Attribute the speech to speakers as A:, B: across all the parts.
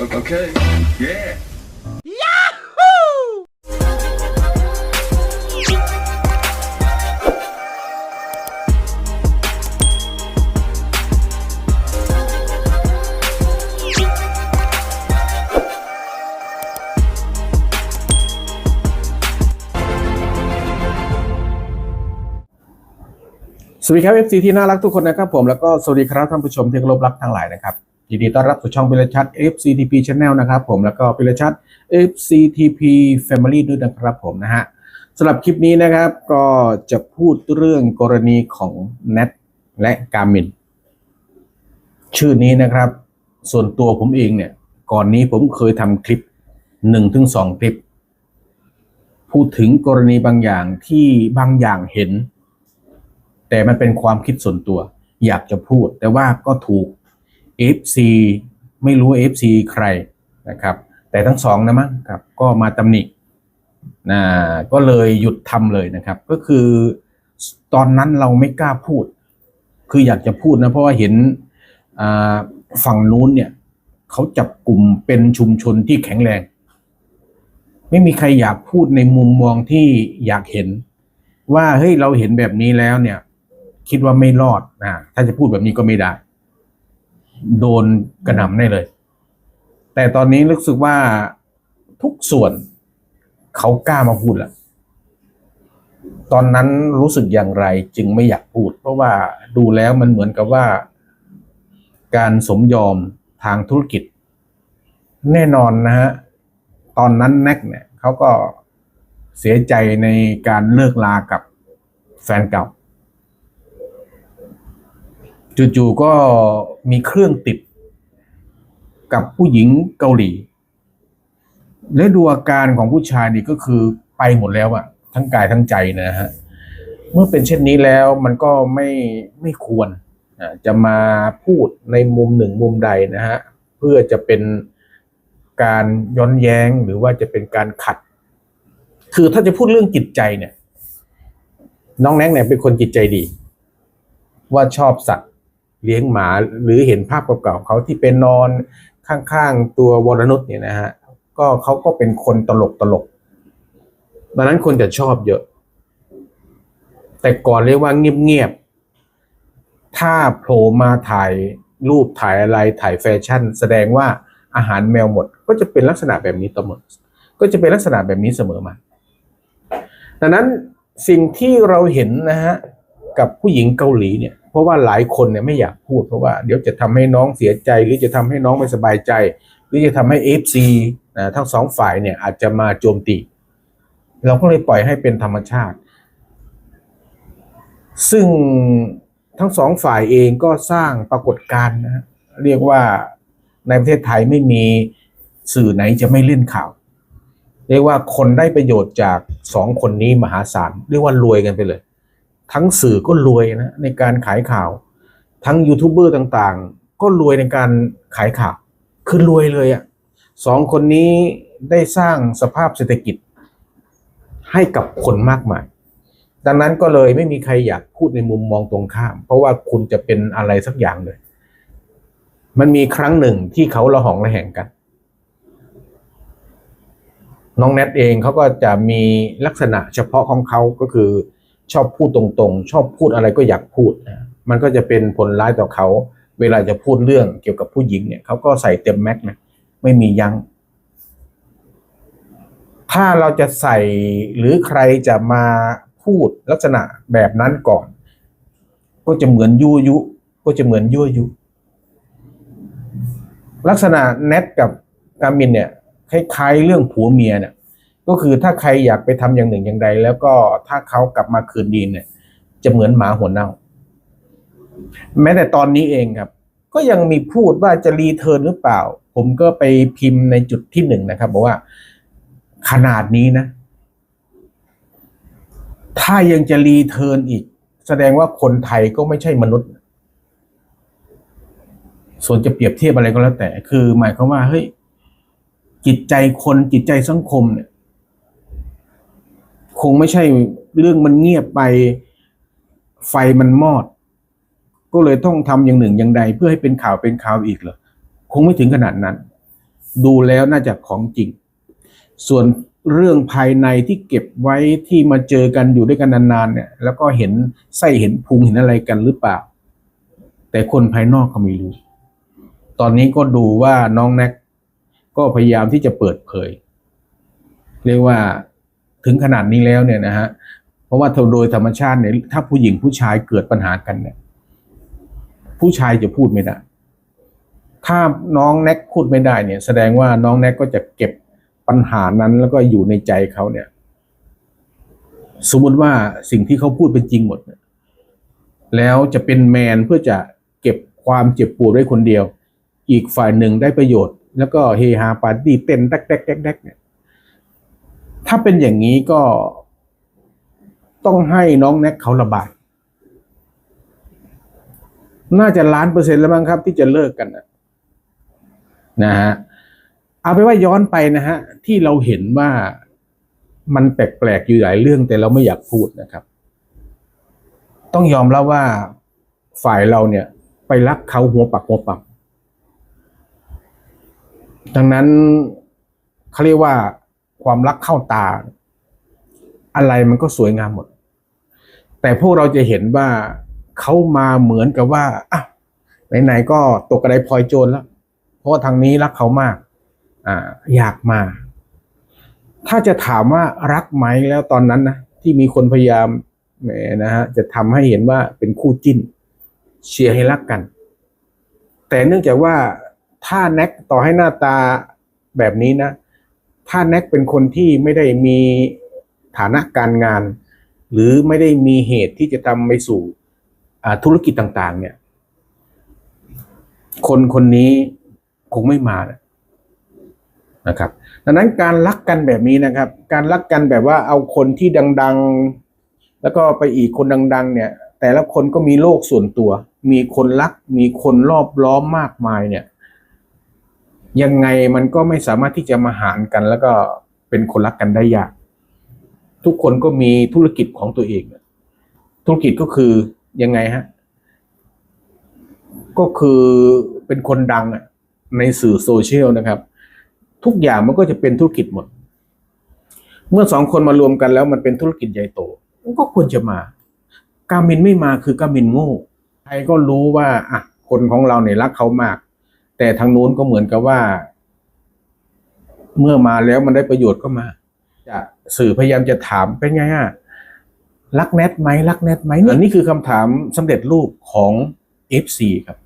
A: Okay. Yeah.
B: สวัสดีครับ FC ที่น่ารักทุกคนนะครับผมแล้วก็สวัสดีครับท่านผู้ชมที่เคารพรักทั้งหลายนะครับ ยินดีต้อนรับสู่ช่องพิรชัด FCTP Channel นะครับผมแล้วก็พิรชัด FCTP Family ด้วยนะครับผมนะฮะสำหรับคลิปนี้นะครับก็จะพูดเรื่องกรณีของ Nat และกามินชื่อนี้นะครับ ส่วนตัวผมเองเนี่ย ก่อนนี้ผมเคยทำคลิป1-2ถึงคลิป พูดถึงกรณีบางอย่างที่บางอย่างเห็น แต่มันเป็นความคิดส่วนตัว อยากจะพูด แต่ว่าก็ถูก FC ไม่รู้ FC ใครนะครับ แต่ทั้งสองนะมั้งครับก็มาตำหนินะก็เลยหยุดทำเลยนะครับ ก็คือตอนนั้นเราไม่กล้าพูด คืออยากจะพูดนะ เพราะว่าเห็นฝั่งนู้นเนี่ยเขาจับกลุ่มเป็นชุมชนที่แข็งแรง ไม่มีใครอยากพูดในมุมมองที่อยากเห็น ว่าเฮ้ยเราเห็นแบบนี้แล้วเนี่ย คิดว่าไม่รอดนะถ้าจะพูดแบบนี้ก็ไม่ได้ โดนกระหน่ำได้เลย แต่ตอนนี้รู้สึกว่าทุกส่วนเขากล้ามาพูดแล้วตอนนั้นรู้สึกอย่างไรจึงไม่อยากพูด เพราะว่าดูแล้วมันเหมือนกับว่า การสมยอมทางธุรกิจ แน่นอนนะฮะตอนนั้นแน็กเนี่ยเขาก็เสียใจในการเลิกลากับแฟนเก่า จู่ๆก็มีเครื่องติดกับผู้หญิงเกาหลี และดูอาการของผู้ชายนี่ก็คือไปหมดแล้วอะทั้งกายทั้งใจนะฮะเมื่อเป็นเช่นนี้แล้วมันก็ไม่ไม่ควรจะมาพูดในมุมหนึ่งมุมใดนะฮะเพื่อจะเป็นการย้อนแย้งหรือว่าจะเป็นการขัด คือถ้าจะพูดเรื่องจิตใจเนี่ย น้องแน็กเนี่ยเป็นคนจิตใจดี ว่าชอบสัตว์ เลี้ยงหมาหรือเห็นภาพเก่าๆเขาที่เป็นนอนข้างๆตัววรนุชเนี่ยนะฮะก็เขาก็เป็นคนตลกตลกๆดังนั้นคนจะชอบเยอะ แต่ก่อนเรียกว่าเงียบๆถ้าโผล่มาถ่ายรูปถ่ายอะไรถ่ายแฟชั่น แสดงว่าอาหารแมวหมด ก็จะเป็นลักษณะแบบนี้เสมอก็จะเป็นลักษณะแบบนี้เสมอมาดังนั้นสิ่งที่เราเห็นนะฮะ กับผู้หญิงเกาหลีเนี่ยเพราะว่าหลายคนเนี่ยไม่อยากพูดเพราะว่าเดี๋ยวจะทำให้น้องเสียใจ หรือจะทำให้น้องไม่สบายใจ หรือจะทำให้เอฟซีนะทั้งสองฝ่ายเนี่ยอาจจะมาโจมตี เราก็เลยปล่อยให้เป็นธรรมชาติ ซึ่งทั้งสองฝ่ายเองก็สร้างปรากฏการณ์นะเรียกว่าในประเทศไทยไม่มีสื่อไหนจะไม่เล่นข่าว เรียกว่าคนได้ประโยชน์จากสองคนนี้มหาศาลเรียกว่ารวยกันไปเลย ทั้งสื่อก็รวยนะในการขายข่าว ทั้งยูทูบเบอร์ต่างๆ ก็รวยในการขายข่าว คือรวยเลยอะ่ะสองคนนี้ได้สร้างสภาพเศรษฐกิจ ให้กับคนมากมาย ดังนั้นก็เลยไม่มีใครอยากพูดในมุมมองตรงข้าม เพราะว่าคุณจะเป็นอะไรสักอย่างเลย มันมีครั้งหนึ่งที่เขาระหองระแหงกัน น้องแนทเองเขาก็จะมีลักษณะเฉพาะของเขาก็คือ ชอบพูดตรงๆ ชอบพูดอะไรก็อยากพูดนะมันก็จะเป็นผลร้ายต่อเขา เวลาจะพูดเรื่องเกี่ยวกับผู้หญิงเนี่ยเขาก็ใส่เต็มแม็กซ์นะไม่มียัง้งถ้าเราจะใส่หรือใครจะมาพูดลักษณะแบบนั้นก่อน ก็จะเหมือนยั่วยุ ก็จะเหมือนยั่วยุ ลักษณะแนทกับกามินเนี่ยคล้ายๆเรื่องผัวเมียเนี่ย ก็คือถ้าใครอยากไปทำอย่างหนึ่งอย่างใด แล้วก็ถ้าเขากลับมาคืนดีเนี่ย จะเหมือนหมาหัวเน่า แม้แต่ตอนนี้เองครับ ก็ยังมีพูดว่าจะรีเทิร์นหรือเปล่า ผมก็ไปพิมพ์ในจุดที่หนึ่งนะครับบอกว่าขนาดนี้นะ ถ้ายังจะรีเทิร์นอีก แสดงว่าคนไทยก็ไม่ใช่มนุษย์ ส่วนจะเปรียบเทียบอะไรก็แล้วแต่ คือ หมายความว่าเฮ้ยจิตใจคนจิตใจสังคมเนี่ย คงไม่ใช่เรื่องมันเงียบไปไฟมันมอด ก็เลยต้องทำอย่างหนึ่งอย่างใด เพื่อให้เป็นข่าวเป็นข่าวอีกเหรอคงไม่ถึงขนาดนั้น ดูแล้วน่าจะของจริง ส่วนเรื่องภายในที่เก็บไว้ที่มาเจอกันอยู่ด้วยกันนานๆเนี่ย แล้วก็เห็นไส้เห็นพุงเห็นอะไรกันหรือเปล่า แต่คนภายนอกก็ไม่รู้ ตอนนี้ก็ดูว่าน้องแน็กก็พยายามที่จะเปิดเผย เรียกว่า ถึงขนาดนี้แล้วเนี่ยนะฮะเพราะว่าโดยธรรมชาติเนี่ยถ้าผู้หญิงผู้ชายเกิดปัญหากันเนี่ย ผู้ชายจะพูดไม่ได้ ถ้าน้องแน็กพูดไม่ได้เนี่ย แสดงว่าน้องแน็กก็จะเก็บปัญหานั้นแล้วก็อยู่ในใจเขาเนี่ย สมมติว่าสิ่งที่เขาพูดเป็นจริงหมดเนี่ยแล้วจะเป็นแมนเพื่อจะเก็บความเจ็บปวดไว้คนเดียว อีกฝ่ายหนึ่งได้ประโยชน์ แล้วก็เฮฮาปาร์ตี้เต้นแดกแดกแดกแดกเนี่ย ถ้าเป็นอย่างนี้ก็ต้องให้น้องแน็กเขาระบาย น่าจะล้านเปอร์เซ็นต์แล้วมั้งครับ ที่จะเลิกกันนะนะฮะเอาไปว่าย้อนไปนะฮะ ที่เราเห็นว่ามันแปลกๆอยู่หลายเรื่องแต่เราไม่อยากพูดนะครับ ต้องยอมรับว่าฝ่ายเราเนี่ย ไปรักเขาหัวปักหัวปั๊มดังนั้นเขาเรียกว่า ความรักเข้าตา อะไรมันก็สวยงามหมด แต่พวกเราจะเห็นว่าเขามาเหมือนกับว่าอะไหนๆก็ตกกระไดพลอยโจรแล้ว เพราะว่าทางนี้รักเขามาก อ่า อยากมา ถ้าจะถามว่ารักไหมแล้วตอนนั้นนะที่มีคนพยายามแหมนะฮะจะทำให้เห็นว่าเป็นคู่จิ้น เชียร์ให้รักกัน แต่เนื่องจากว่าถ้าแน็กต่อให้หน้าตาแบบนี้นะ ถ้าแน็กเป็นคนที่ไม่ได้มีฐานะการงาน หรือไม่ได้มีเหตุที่จะทำไปสู่ธุรกิจต่าง ๆ เนี่ย คนคนนี้คงไม่มานะนะครับ ดังนั้นการรักกันแบบนี้นะครับ การรักกันแบบว่าเอาคนที่ดัง ๆ แล้วก็ไปอีกคนดัง ๆ เนี่ย แต่ละคนก็มีโลกส่วนตัว มีคนรัก มีคนรอบล้อมมากมายเนี่ย ยังไงมันก็ไม่สามารถที่จะมาหารกัน แล้วก็เป็นคนรักกันได้ยาก ทุกคนก็มีธุรกิจของตัวเอง ธุรกิจก็คือยังไงฮะ ก็คือเป็นคนดังในสื่อโซเชียลนะครับ ทุกอย่างมันก็จะเป็นธุรกิจหมด เมื่อสองคนมารวมกันแล้วมันเป็นธุรกิจใหญ่โต ก็ควรจะมา กามินไม่มาคือกามินโง่ ใครก็รู้ว่าอะคนของเราเนี่ยรักเขามาก แต่ทางนู้นก็เหมือนกับว่า เมื่อมาแล้วมันได้ประโยชน์ก็มา จะสื่อพยายามจะถามเป็นไงอะรักแนทไหมรักแนทไหมอันนี้คือคำถามสำเร็จรูปของ FC ครับ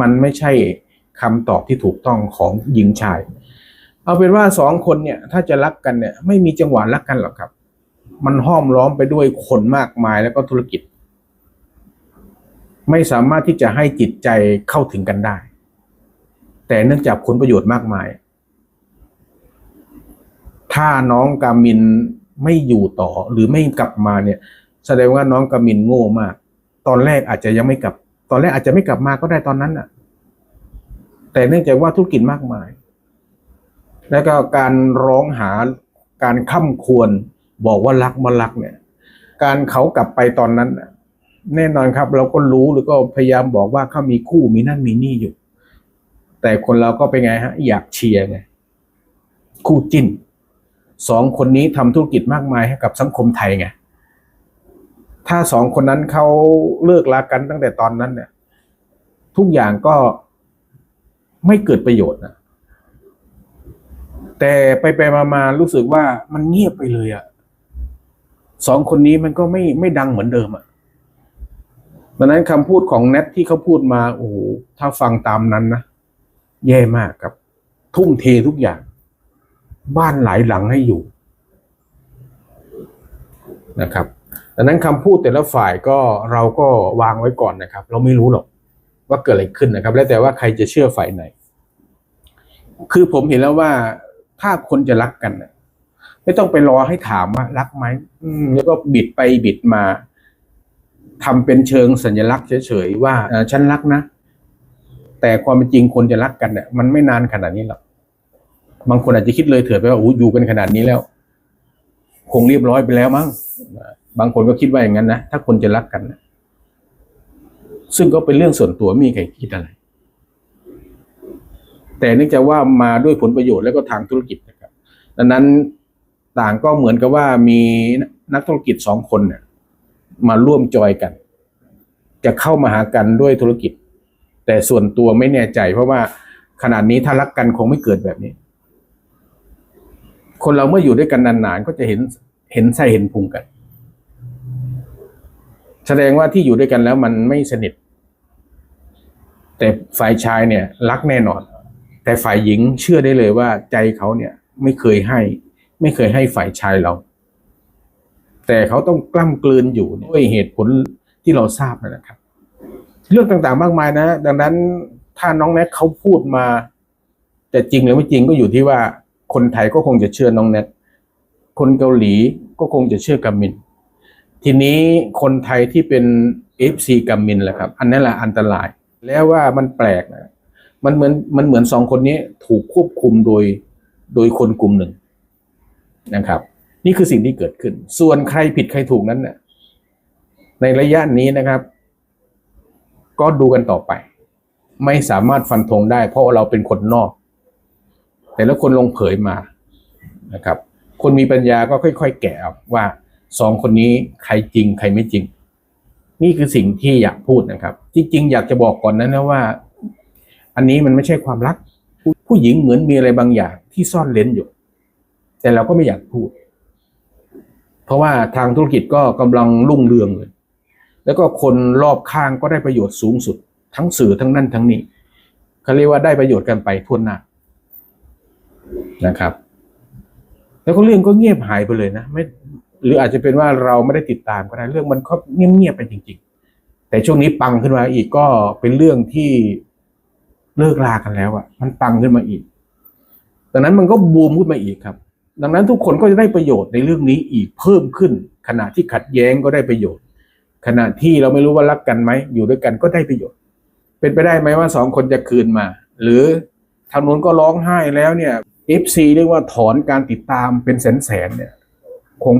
B: มันไม่ใช่คำตอบที่ถูกต้องของหญิงชาย เอาเป็นว่าสองคนเนี่ย ถ้าจะรักกันเนี่ย ไม่มีจังหวะรักกันหรอกครับ มันห้อมล้อมไปด้วยคนมากมายแล้วก็ธุรกิจ ไม่สามารถที่จะให้จิตใจเข้าถึงกันได้ แต่เนื่องจากผลประโยชน์มากมาย ถ้าน้องกามินไม่อยู่ต่อหรือไม่กลับมาเนี่ย แสดงว่าน้องกามินโง่มาก ตอนแรกอาจจะยังไม่กลับ ตอนแรกอาจจะไม่กลับมาก็ได้ตอนนั้นน่ะแต่เนื่องจากว่าธุรกิจมากมาย แล้วก็การร้องหาการค้ำควรบอกว่ารักมารักเนี่ย การเขากลับไปตอนนั้นน่ะแน่นอนครับ เราก็รู้หรือก็พยายามบอกว่าเขามีคู่มีนั่นมีนี่อยู่ แต่คนเราก็เป็นไงฮะ อยากเชียร์ไง คู่จิ้นสองคนนี้ทำธุรกิจมากมายให้กับสังคมไทยไง ถ้าสองคนนั้นเขาเลิกลากันตั้งแต่ตอนนั้นเนี่ย ทุกอย่างก็ไม่เกิดประโยชน์นะแต่ไปไปมามารู้สึกว่ามันเงียบไปเลยอะสองคนนี้มันก็ไม่ไม่ดังเหมือนเดิมอะดังนั้นคำพูดของแนทที่เขาพูดมาโอ้โหถ้าฟังตามนั้นนะ แย่มากครับ ทุ่มเททุกอย่าง บ้านหลายหลังให้อยู่นะครับดังนั้นคำพูดแต่ละฝ่ายก็เราก็วางไว้ก่อนนะครับ เราไม่รู้หรอกว่าเกิดอะไรขึ้นนะครับ แล้วแต่ว่าใครจะเชื่อฝ่ายไหน คือผมเห็นแล้วว่าถ้าคนจะรักกันน่ะไม่ต้องไปรอให้ถามว่ารักไหมแล้วก็บิดไปบิดมาทำเป็นเชิงสัญลักษณ์เฉยๆว่าฉันรักนะ แต่ความเป็นจริงคนจะรักกันเนี่ยมันไม่นานขนาดนี้หรอกบางคนอาจจะคิดเลยเถิดไปว่าอู้อยู่กันขนาดนี้แล้ว คงเรียบร้อยไปแล้วมั้งบางคนก็คิดว่าอย่างนั้นนะถ้าคนจะรักกันนะซึ่งก็เป็นเรื่องส่วนตัวม่มีใครคิดอะไร แต่เนื่องจากว่ามาด้วยผลประโยชน์แล้วก็ทางธุรกิจนะครับ ดังนั้นต่างก็เหมือนกับว่ามีนักธุรกิจสองคนเนี่ยมาร่วมจอยกัน จะเข้ามาหากันด้วยธุรกิจ แต่ส่วนตัวไม่แน่ใจ เพราะว่าขนาดนี้ถ้ารักกันคงไม่เกิดแบบนี้ คนเราเมื่ออยู่ด้วยกันนานๆ ก็จะเห็นเห็นไส้เห็นพุงกัน แสดงว่าที่อยู่ด้วยกันแล้วมันไม่สนิท แต่ฝ่ายชายเนี่ย รักแน่นอน แต่ฝ่ายหญิงเชื่อได้เลยว่าใจเขาเนี่ย ไม่เคยให้ ไม่เคยให้ฝ่ายชายเรา แต่เขาต้องกล้ำกลืนอยู่ด้วยเหตุผลที่เราทราบนะครับ เรื่องต่างๆมากมายนะ ดังนั้นถ้าน้องแนทเขาพูดมา แต่จริงหรือไม่จริงก็อยู่ที่ว่าคนไทยก็คงจะเชื่อน้องแนทคนเกาหลีก็คงจะเชื่อกามิน ทีนี้คนไทยที่เป็นเอฟซีกามินแหละครับ อันนั้นแหละอันตราย แล้วว่ามันแปลกนะมันเหมือนมันเหมือนสองคนนี้ถูกควบคุมโดยโดยคนกลุ่มหนึ่งนะครับ นี่คือสิ่งที่เกิดขึ้น ส่วนใครผิดใครถูกนั้นเนี่ยในระยะนี้นะครับ ก็ดูกันต่อไป ไม่สามารถฟันธงได้ เพราะเราเป็นคนนอก แต่ละคนลงเผยมานะครับ คนมีปัญญาก็ค่อย ๆ แกะว่าสองคนนี้ใครจริง ใครไม่จริง นี่คือสิ่งที่อยากพูดนะครับ จริง ๆ อยากจะบอกก่อนนะนะว่า อันนี้มันไม่ใช่ความรักผู้ผู้หญิงเหมือนมีอะไรบางอย่างที่ซ่อนเลนอยู่ แต่เราก็ไม่อยากพูด เพราะว่าทางธุรกิจก็กำลังรุ่งเรืองเลย แล้วก็คนรอบข้างก็ได้ประโยชน์สูงสุด ทั้งสื่อทั้งนั่นทั้งนี้เขาเรียกว่าได้ประโยชน์กันไปทั่วหน้านะครับ แล้วก็เรื่องก็เงียบหายไปเลยนะไม่หรืออาจจะเป็นว่าเราไม่ได้ติดตามก็ได้เรื่องมันก็เงียบๆไปจริง ๆ แต่ช่วงนี้ปังขึ้นมาอีกก็เป็นเรื่องที่เลิกลากันแล้วอะมันปังขึ้นมาอีก ดังนั้นมันก็บูมขึ้นมาอีกครับ ดังนั้นทุกคนก็จะได้ประโยชน์ในเรื่องนี้อีกเพิ่มขึ้น ขณะที่ขัดแย้งก็ได้ประโยชน์ ขณะที่เราไม่รู้ว่ารักกันไหมอยู่ด้วยกันก็ได้ประโยชน์ เป็นไปได้ไหมว่าสองคนจะคืนมา หรือทางนู้นก็ร้องไห้แล้วเนี่ย FC เรียกว่าถอนการติดตามเป็นแสนแสนๆเนี่ย คง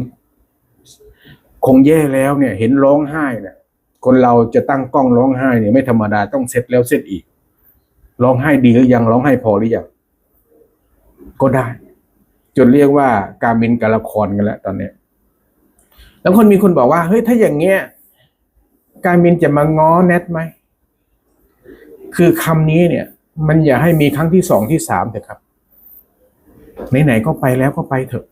B: คงแย่แล้วเนี่ย เห็นร้องไห้เนี่ย คนเราจะตั้งกล้องร้องไห้เนี่ยไม่ธรรมดาต้องเซตแล้วเซตอีกร้องไห้ดีหรือยังร้องไห้พอหรือยังก็ได้ จนเรียกว่าการมินกับละครกันแล้วตอนเนี้ยแล้วคนมีคนบอกว่าเฮ้ยถ้าอย่างเงี้ย การมินจะมาง้อแนทไหม คือคำนี้เนี่ย มันอย่าให้มีครั้งที่สองที่สามเถอะครับ ไหนๆก็ไปแล้วก็ไปเถอะ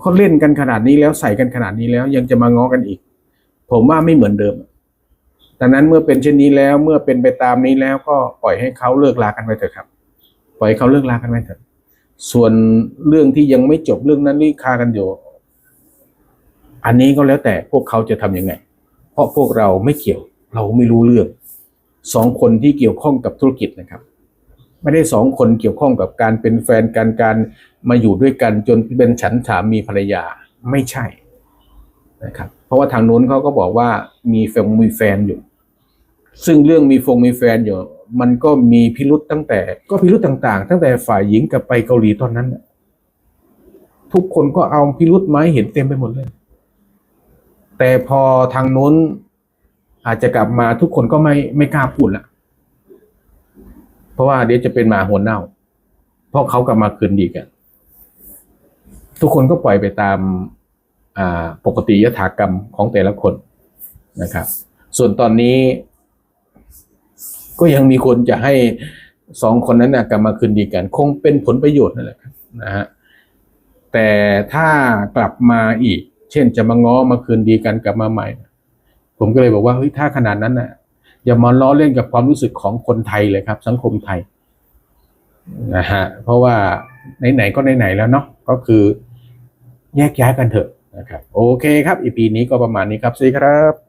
B: เขาเล่นกันขนาดนี้แล้วใส่กันขนาดนี้แล้ว ยังจะมาง้อกันอีก ผมว่าไม่เหมือนเดิมดังนั้นเมื่อเป็นเช่นนี้แล้ว เมื่อเป็นไปตามนี้แล้วก็ปล่อยให้เขาเลิกลากันไปเถอะครับ ปล่อยให้เขาเลิกลากันไปเถอะ ส่วนเรื่องที่ยังไม่จบเรื่องนั้นนี่คากันอยู่ อันนี้ก็แล้วแต่พวกเขาจะทำยังไง เพราะพวกเราไม่เกี่ยว เราไม่รู้เรื่องสองคนที่เกี่ยวข้องกับธุรกิจนะครับ ไม่ได้สองคนเกี่ยวข้องกับการเป็นแฟนกันการมาอยู่ด้วยกันจนเป็นฉันสามีภรรยาไม่ใช่นะครับ เพราะว่าทางนู้นเขาก็บอกว่ามีแฟนมีแฟนอยู่ ซึ่งเรื่องมีฟงมีแฟนอยู่ มันก็มีพิรุษตั้งแต่ ก็พิรุษต่าง ๆ ตั้งแต่ฝ่ายหญิงกับไปเกาหลีตอนนั้นทุกคนก็เอาพิรุษไม้เห็นเต็มไปหมดเลย แต่พอทางนู้นอาจจะกลับมาทุกคนก็ไม่ไม่กล้าพูดละเพราะว่าเดี๋ยวจะเป็นหมาหัวเน่า เพราะเขากลับมาคืนดีกัน ทุกคนก็ปล่อยไปตามอ่าปกติยถากรรมของแต่ละคนนะครับ ส่วนตอนนี้ ก็ยังมีคนจะให้สองคนนั้นนะกลับมาคืนดีกัน คงเป็นผลประโยชน์นั่นแหละครับนะฮะแต่ถ้ากลับมาอีก เช่นจะมาง้อมาคืนดีกันกลับมาใหม่ ผมก็เลยบอกว่าเฮ้ยถ้าขนาดนั้นน่ะอย่ามาล้อเล่นกับความรู้สึกของคนไทยเลยครับ สังคมไทยนะฮะเพราะว่าไหนๆก็ไหนๆแล้วเนาะก็คือแยกย้ายกันเถอะนะครับ โอเคครับอีพีนี้ก็ประมาณนี้ครับสวัสดีครับ